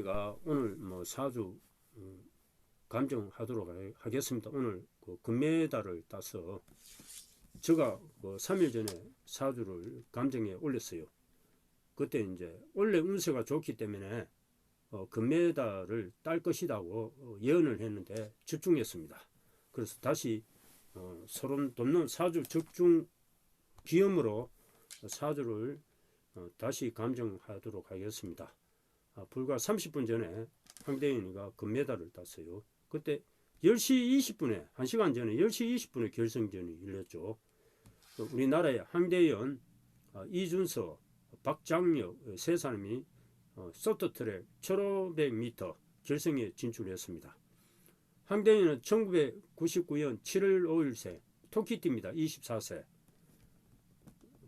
가 오늘 뭐 사주 음, 감정하도록 하- 하겠습니다. 오늘 그 금메달을 따서 제가 그 3일 전에 사주를 감정에 올렸어요. 그때 이제 원래 운세가 좋기 때문에 어, 금메달을 딸 것이라고 어, 예언을 했는데 집중했습니다. 그래서 다시 어, 소름 돋는 사주 적중 기염으로 사주를 어, 다시 감정하도록 하겠습니다. 아, 불과 30분 전에 황대현이가 금메달을 땄어요. 그때 10시 20분에 1시간 전에 10시 20분에 결승전이 열렸죠. 또 우리나라의 황대현, 아, 이준서, 박장혁 세 사람이 어, 소프트트랙 1500m 결승에 진출했습니다. 황대현은 1999년 7월 5일생 토키티입니다. 24세.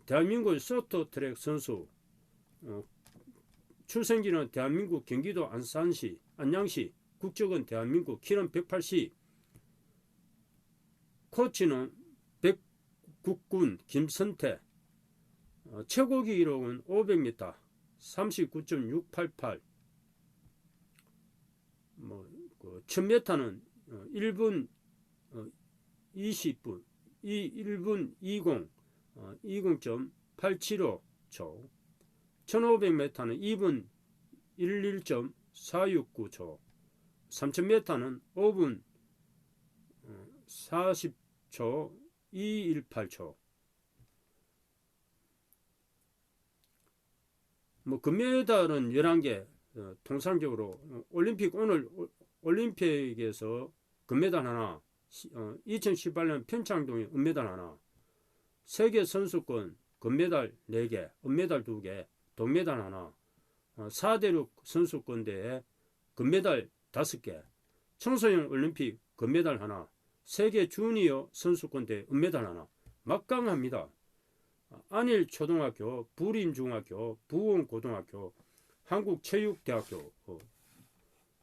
대한민국 소프트트랙 선수 어, 출생지는 대한민국 경기도 안산시, 안양시, 국적은 대한민국, 키는 180, 코치는 백국군 김선태, 어, 최고 기록은 500m, 39.688, 뭐, 그 1000m는 어, 1분 어, 20분, 이 1분 20, 어, 20.875초, 1500m는 2분 11.469초, 3000m는 5분 40초 218초. 뭐 금메달은 11개 어, 통상적으로 어, 올림픽 오늘 올- 올림픽에서 금메달 하나, 시- 어, 2018년 평창동에 은메달 하나, 세계 선수권 금메달 4개, 은메달 2개, 동메달 하나, 어, 4대륙 선수권대회 금메달 5개, 청소년 올림픽 금메달 하나, 세계 주니어 선수권대회 은메달 하나, 막강합니다. 어, 안일 초등학교, 부림 중학교, 부원 고등학교, 한국체육대학교 어,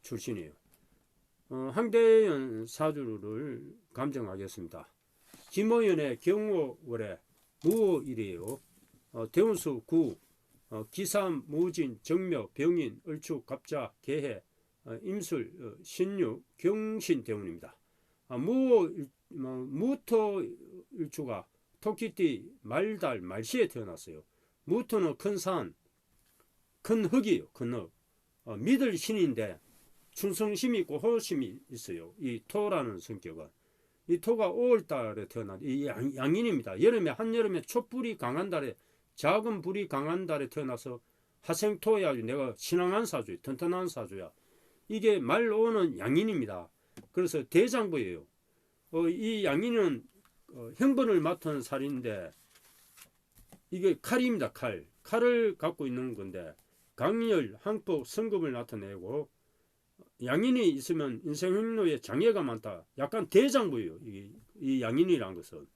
출신이에요. 어, 황대현 사주를 감정하겠습니다. 김호연의 경호월의 무호일이에요. 어, 대운수 9, 어, 기삼, 무진, 정묘, 병인, 을축, 갑자, 개해, 어, 임술, 어, 신유, 경신 대운입니다. 아, 무, 일- 뭐, 무토 일주가 토끼띠, 말달, 말시에 태어났어요. 무토는 큰 산, 큰 흙이에요. 큰 흙. 어, 믿을 신인데 충성심이 있고 호심이 있어요. 이 토라는 성격은. 이 토가 5월달에 태어난 이 양, 양인입니다. 여름에 한여름에 촛불이 강한 달에 작은 불이 강한 달에 태어나서 하생토야 아주 내가 신앙한 사주야 튼튼한 사주야. 이게 말 오는 양인입니다. 그래서 대장부예요. 어, 이 양인은 어, 형번을 맡은 살인데 이게 칼입니다 칼. 칼을 갖고 있는 건데 강렬 항복 성급을 나타내고 양인이 있으면 인생 행로에 장애가 많다. 약간 대장부예요. 이, 이 양인이란 것은.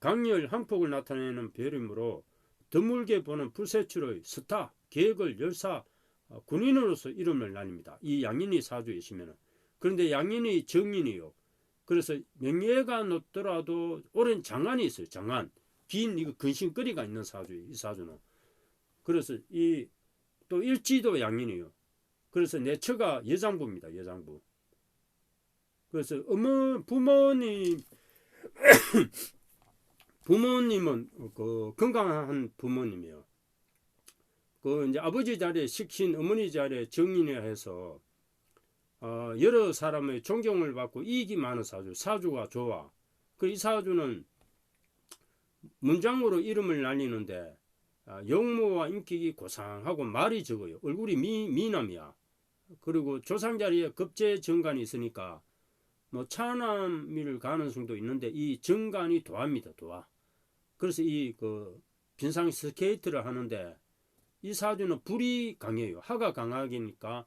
강렬 항폭을 나타내는 별이므로 드물게 보는 불세출의 스타, 계획을 열사, 어, 군인으로서 이름을 날립니다. 이 양인이 사주이시면은. 그런데 양인이 정인이요. 그래서 명예가 높더라도 오랜 장안이 있어요. 장안. 긴 이거 근심거리가 있는 사주예요. 이 사주는. 그래서 이 또 일지도 양인이요. 그래서 내 처가 여장부입니다. 여장부. 그래서 어머 부모님 부모님은 그 건강한 부모님이요. 그 이제 아버지 자리에 식신 어머니 자리에 정인이라 해서 어, 여러 사람의 존경을 받고 이익이 많은 사주, 사주가 좋아. 그 이 사주는 문장으로 이름을 날리는데 아, 용모와 인격이 고상하고 말이 적어요. 얼굴이 미, 미남이야. 그리고 조상 자리에 급제 정관이 있으니까 뭐 차남일 가능성도 있는데 이 정관이 도합니다. 도화. 그래서 이 그 빈상 스케이트를 하는데 이 사주는 불이 강해요. 하가 강하니까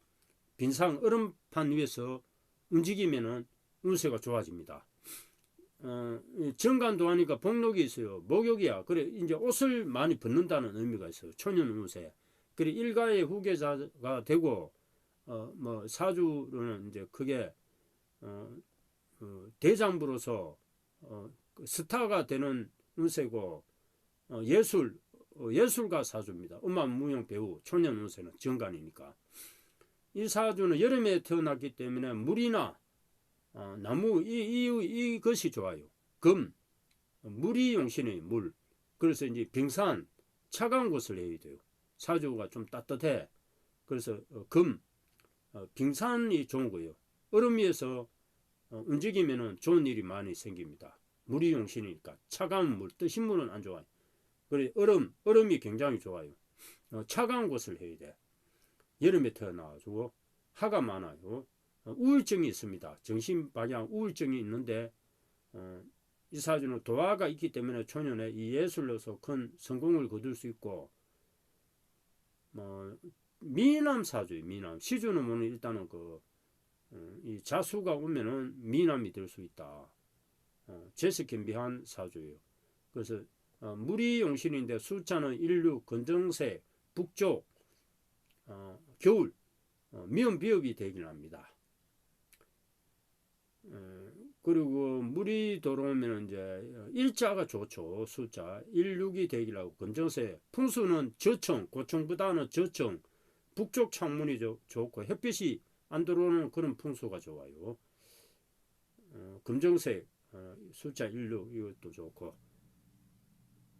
빈상 얼음판 위에서 움직이면은 운세가 좋아집니다. 어, 이 정관도 하니까 복록이 있어요. 목욕이야. 그래 이제 옷을 많이 벗는다는 의미가 있어요. 초년 운세. 그래 일가의 후계자가 되고 어, 뭐 사주로는 이제 크게 어, 그 대장부로서 어, 그 스타가 되는 운세고 어, 예술 어, 예술가 사주입니다. 음악 무용 배우 초년 운세는 정관이니까 이 사주는 여름에 태어났기 때문에 물이나 어, 나무 이, 이, 이것이 좋아요. 금 물이 용신의 물. 그래서 이제 빙산 차가운 곳을 해야 돼요. 사주가 좀 따뜻해. 그래서 어, 금 어, 빙산이 좋은 거예요. 얼음 위에서 어, 움직이면은 좋은 일이 많이 생깁니다. 물이 용신이니까 차가운 물, 뜨신 물은 안 좋아요. 그래 얼음, 얼음이 굉장히 좋아요. 어, 차가운 곳을 해야 돼. 여름에 태어나가지고 화가 많아요. 어, 우울증이 있습니다. 정신 방향 우울증이 있는데 어, 이 사주는 도화가 있기 때문에 초년에 이 예술로서 큰 성공을 거둘 수 있고 뭐 미남 사주예요. 미남 시주는 뭐는 일단은 그 어, 이 자수가 오면은 미남이 될 수 있다. 어, 제스顕비한 사주예요. 그래서 어, 물이 용신인데 숫자는 인류 건정세 북쪽 어, 겨울 어, 미음 비읍이 되긴 합니다. 어, 그리고 물이 들어오면 이제 일자가 좋죠. 숫자 16이 되기라고 검정세 풍수는 저청 고청보다는 저청 북쪽 창문이 좋, 좋고 햇빛이 안 들어오는 그런 풍수가 좋아요. 어, 검정색 어, 숫자 16 이것도 좋고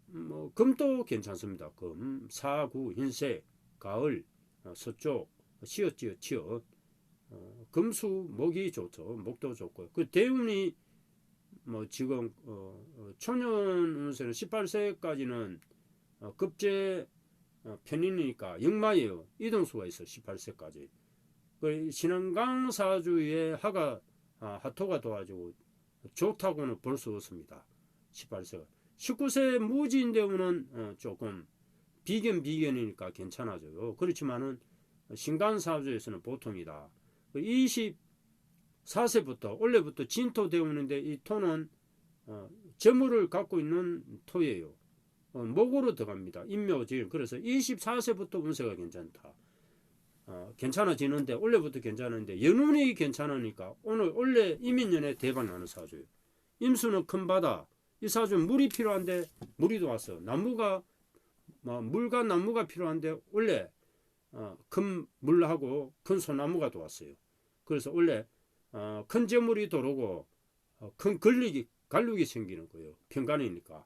뭐 금도 괜찮습니다. 금, 사구, 흰색, 가을, 어, 서쪽, 시옷 지어 치어 어, 금수, 목이 좋죠. 목도 좋고 그 대운이 뭐 지금 어, 어, 초년 운세는 18세까지는 어, 급제 어, 편인이니까 역마예요. 이동수가 있어 18세까지. 그 신흥강 사주의 하가 아, 하토가 도와주고 좋다고는 볼 수 없습니다. 18세가 19세 무지인 대우는 어, 조금 비견 비견이니까 괜찮아져요. 그렇지만은 신간 사주에서는 보통이다. 24세부터 원래부터 진토 대우는데 이 토는 어, 재물을 갖고 있는 토예요. 어, 목으로 들어갑니다. 인묘질. 그래서 24세부터 운세가 괜찮다. 어, 괜찮아지는데 원래부터 괜찮은데 연운이 괜찮으니까 오늘 원래 이민년에 대박 나는 사주예요. 임수는 큰 바다. 이 사주는 물이 필요한데 물이 들어왔어. 나무가 뭐 물과 나무가 필요한데 원래 어, 큰 물하고 큰 소나무가 들어왔어요. 그래서 원래 어, 큰 재물이 어, 큰 걸리기 갈룩이 생기는 거예요. 평간이니까.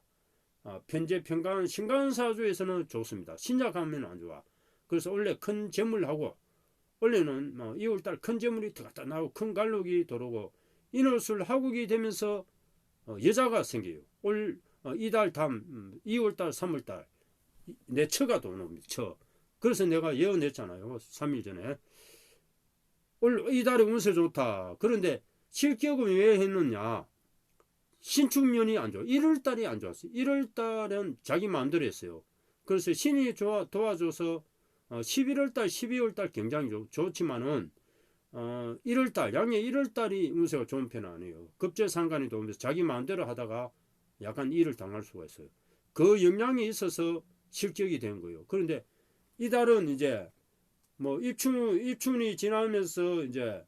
아, 편제 평간 신간 사주에서는 좋습니다. 신약하면 안 좋아. 그래서 원래 큰 재물하고 원래는 뭐 2월달 큰 재물이 들어갔다 나오고 큰 갈록이 들어오고 인월술 하국이 되면서 어, 여자가 생겨요. 올 어, 이달 담 음, 2월달 3월달 내 처가 들어옵니다. 처. 그래서 내가 예언했잖아요. 3일 전에 올 이달에 운세 좋다. 그런데 실격은 왜 했느냐? 신축년이 안 좋아. 1월 달이 안 좋았어요. 1월 달은 자기 마음대로 했어요. 그래서 신이 좋아, 도와줘서 어, 11월 달, 12월 달 굉장히 좋, 좋지만은 어, 1월 달, 양의 1월 달이 운세가 좋은 편은 아니에요. 급제상관이 도면서 자기 마음대로 하다가 약간 일을 당할 수가 있어요. 그 영향이 있어서 실격이 된 거예요. 그런데 이달은 이제 뭐 입춘, 입춘이 지나면서 이제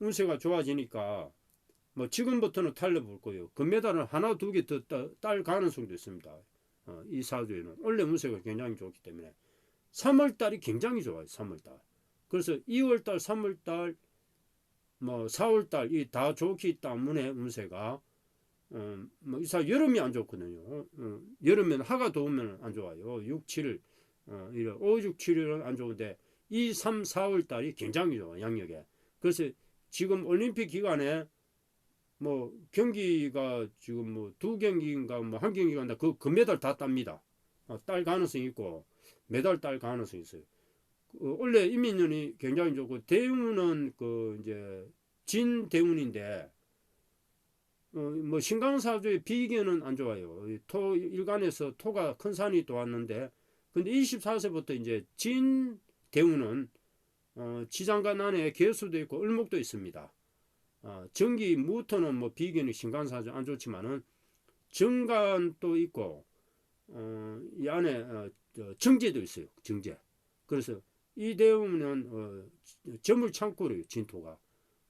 운세가 좋아지니까 뭐 지금부터는 달려볼 거예요. 금메달은 하나 두 개 더 딸 가능성도 있습니다. 어, 이 사주에는 원래 운세가 굉장히 좋기 때문에 3월 달이 굉장히 좋아요. 3월 달. 그래서 2월 달, 3월 달, 뭐 4월 달 이 다 좋기 때문에 운세가 음, 뭐 이사 여름이 안 좋거든요. 음, 여름에는 하가 더우면 안 좋아요. 6, 7, 어, 5, 6, 7일은 안 좋은데 2, 3, 4월 달이 굉장히 좋아 양력에. 그래서 지금 올림픽 기간에 뭐 경기가 지금 뭐 두 경기인가 뭐 한 경기가 그 금메달 다 땁니다. 어, 딸 가능성이 있고 메달 딸 가능성이 있어요. 그 원래 이민년이 굉장히 좋고 대운은 그 이제 진 대운인데 어, 뭐 신강사주의 비견은 안 좋아요. 토 일간에서 토가 큰 산이 또 왔는데 근데 24세부터 이제 진 대운은 어, 지장간 안에 개수도 있고 을목도 있습니다. 어, 전기 무토는 뭐 비견이 신간사주 안 좋지만은 정간도 있고 어, 이 안에 어, 정제도 있어요. 정제. 그래서 이 대우는 어, 점을 창고래요. 진토가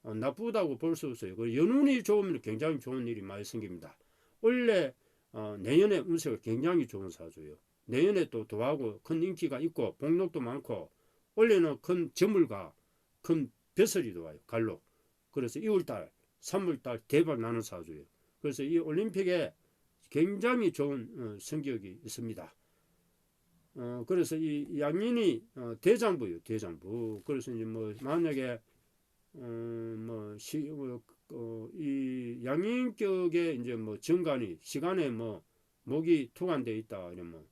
어, 나쁘다고 볼 수 없어요. 그 연운이 좋으면 굉장히 좋은 일이 많이 생깁니다. 원래 어, 내년에 운세가 굉장히 좋은 사주예요. 내년에 또 도하고 큰 인기가 있고 복록도 많고 원래는 큰 재물과 큰 벼슬이도 와요. 갈로. 그래서 2월달, 3월달 대박 나는 사주예요. 그래서 이 올림픽에 굉장히 좋은 어, 성격이 있습니다. 어, 그래서 이 양인이 어, 대장부요, 대장부. 그래서 이제 뭐 만약에 어, 뭐 양인격에 이제 뭐 정관이 시간에 뭐 목이 투관돼 있다 이러면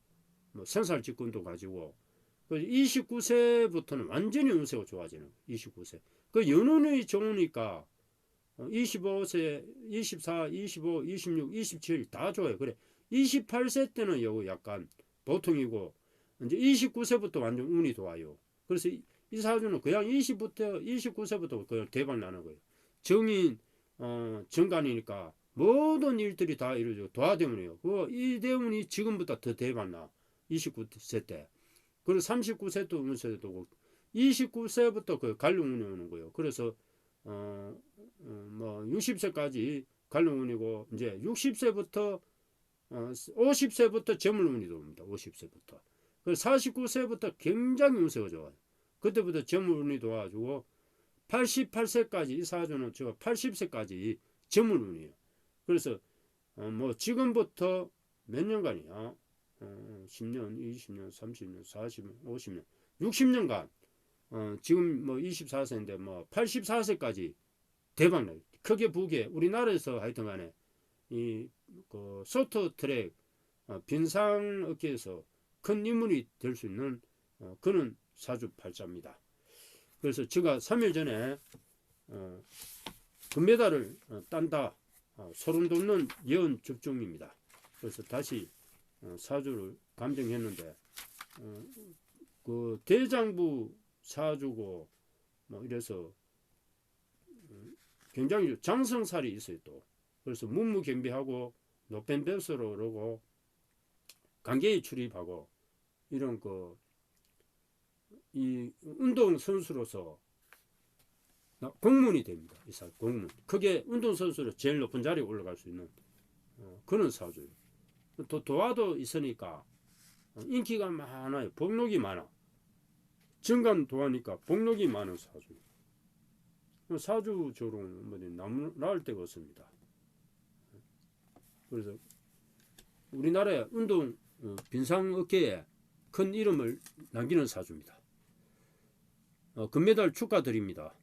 뭐 생살직군도 가지고 그 29세부터는 완전히 운세가 좋아지는 거예요. 29세. 그 연운이 좋으니까 어, 25세, 24, 25, 26, 27 다 좋아요. 그래. 28세 때는 요거 약간 보통이고 이제 29세부터 완전 운이 좋아요. 그래서 이, 이 사주는 그냥 20부터 29세부터 그냥 대박 나는 거예요. 정인 어, 정관이니까 모든 일들이 다 이루어지고 도화대문이에요. 그이 대문이 지금보다 더 대박 나. 29세 때. 그리고 39세 또 운세도 오고 29세부터 그 갈룡운이 오는 거예요. 그래서 어, 어, 뭐 60세까지 갈룡운이고 이제 60세부터 어, 50세부터 재물운이 들어옵니다. 50세부터. 그래서 49세부터 굉장히 운세가 좋아요. 그때부터 재물운이 도와주고 88세까지 이 사주는 제가 80세까지 재물운이에요. 그래서 어, 뭐 지금부터 몇 년간이야? 어, 10년, 20년, 30년, 40년, 50년, 60년간 어, 지금 뭐 24세인데 뭐 84세까지 대박 나요. 크게 부게 우리나라에서 하여튼 간에 이 그 쇼트트랙 어, 빈상 업계에서 큰 인물이 될 수 있는 어, 그는 사주 팔자입니다. 그래서 제가 3일 전에 어, 금메달을 어, 딴다 어, 소름 돋는 예언 접종입니다. 그래서 다시 어, 사주를 감정했는데 어, 그 대장부 사주고 뭐 이래서 음, 굉장히 장성살이 있어요 또 그래서 문무경비하고 높은 벼슬로 오르고 관계에 출입하고 이런 그 이 운동 선수로서 공문이 됩니다. 이 사, 공문. 그게 운동 선수로 제일 높은 자리에 올라갈 수 있는 어, 그런 사주예요. 또 도화도 있으니까 어, 인기가 많아요. 복록이 많아. 정관 도하니까 복록이 많은 사주. 사주적으로는 뭐 남, 나을 데가 없습니다. 그래서 우리나라의 운동 어, 빈상 업계에 큰 이름을 남기는 사주입니다. 어, 금메달 축하드립니다.